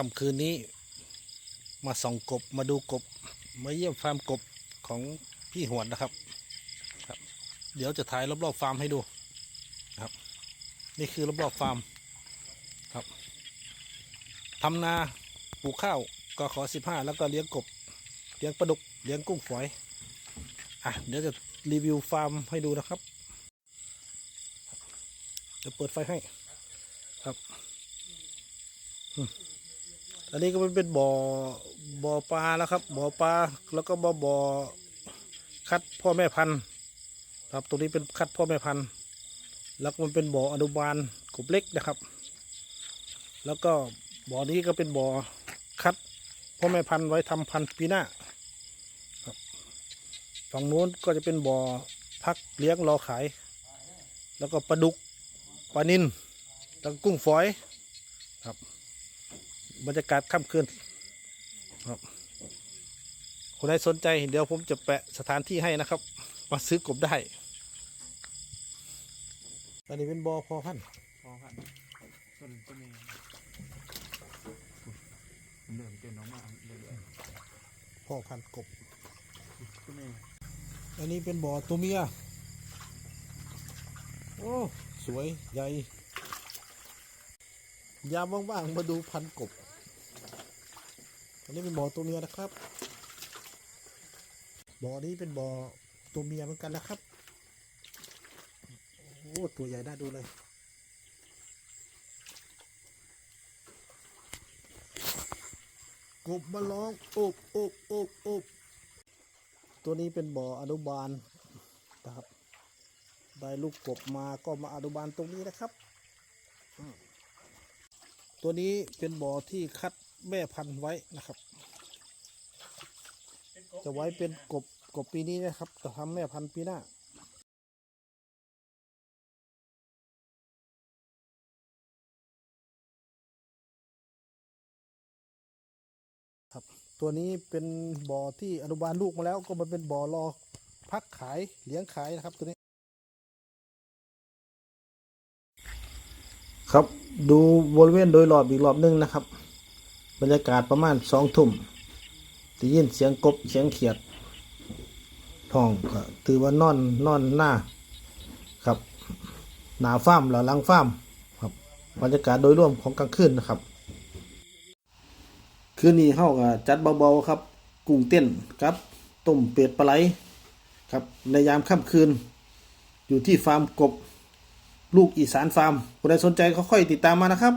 ค่ำคืนนี้ มาส่องกบมาดูกบ มาเยี่ยมฟาร์มกบของพี่หวดนะครับครับ เดี๋ยวจะถ่ายรอบๆฟาร์มให้ดูนะครับ นี่คือรอบๆฟาร์มครับทำนาปลูกข้าวก็ขอสิบห้าแล้วก็เลี้ยงกบ เลี้ยงปลาดุกเลี้ยงกุ้งฝอยอะเดี๋ยวจะรีวิวฟาร์มให้ดูนะครับจะเปิดไฟให้ครับ อันนี้ก็เป็นบ่อบ่อปลาแล้วครับบ่อปลาแล้วก็บ่อบ่อคัดพ่อแม่พันธุ์ครับตรงนี้เป็นคัดพ่อแม่พันธุ์แล้วมันเป็นบ่ออนุบาลกบเล็กนะครับ แล้วก็บ่อนี้ก็เป็นบ่อคัดพ่อแม่พันธุ์ไว้ทำพันธุ์ปีหน้าครับฝั่งนู้นก็จะเป็นบ่อพักเลี้ยงรอขาย แล้วก็ปลาดุกปลานินแล้วก็กุ้งฝอยครับ บรรยากาศค่ำคืนครับคนใดสนใจเดี๋ยวผมจะแปะสถานที่ให้นะครับ มาซื้อกบได้ อันนี้เป็นบอพอพันธุ์พอพันส่วนตัวนี้เริ่มเต้นออกมาเรื่อยพ่อพันธุ์กบๆตัวนี้อันนี้เป็นบ่อตัวเมีย โอ้ สวย ใหญ่ ยามว่างๆมาดูพันกบ อันนี้เป็นบ่อตัวเมียนะครับ บ่อนี้เป็นบ่อตัวเมียเหมือนกันนะครับ โอ้ตัวใหญ่น่าดูเลย กบมาร้องโอบโอบโอบโอบตัวนี้เป็นบ่ออนุบาลนะครับ ได้ลูกกบมาก็มาอนุบาลตรงนี้นะครับ อืม ตัวนี้เป็นบ่อที่คัดแม่พันธุ์ไว้นะครับ จะไว้เป็นกบกบปีนี้นะครับจะทำแม่พันธุ์ปีหน้าครับตัวนี้เป็นบ่อที่อนุบาลลูกมาแล้วก็มันเป็นบ่อรอพักขายเลี้ยงขายนะครับตัวนี้ ครับ ดูบริเวณโดยรอบอีกรอบหนึงนะครับ บรรยากาศประมาณสองทุ่มได้ยินเสียงกบเสียงเขียดท้องก็ถือว่านอนนอนหน้าครับหนาฟ้ามหรือหลังฟ้ามครับบรรยากาศโดยรวมของกลางคืนนะครับ คืนนี้เฮาก็จัดเบาๆครับ กุ้งเต้นครับต้มเป็ดปลาไหลครับในยามค่ำคืน อยู่ที่ฟาร์มกบ ลูกอีสานฟาร์มคนใดสนใจก็ค่อยติดตามมานะครับ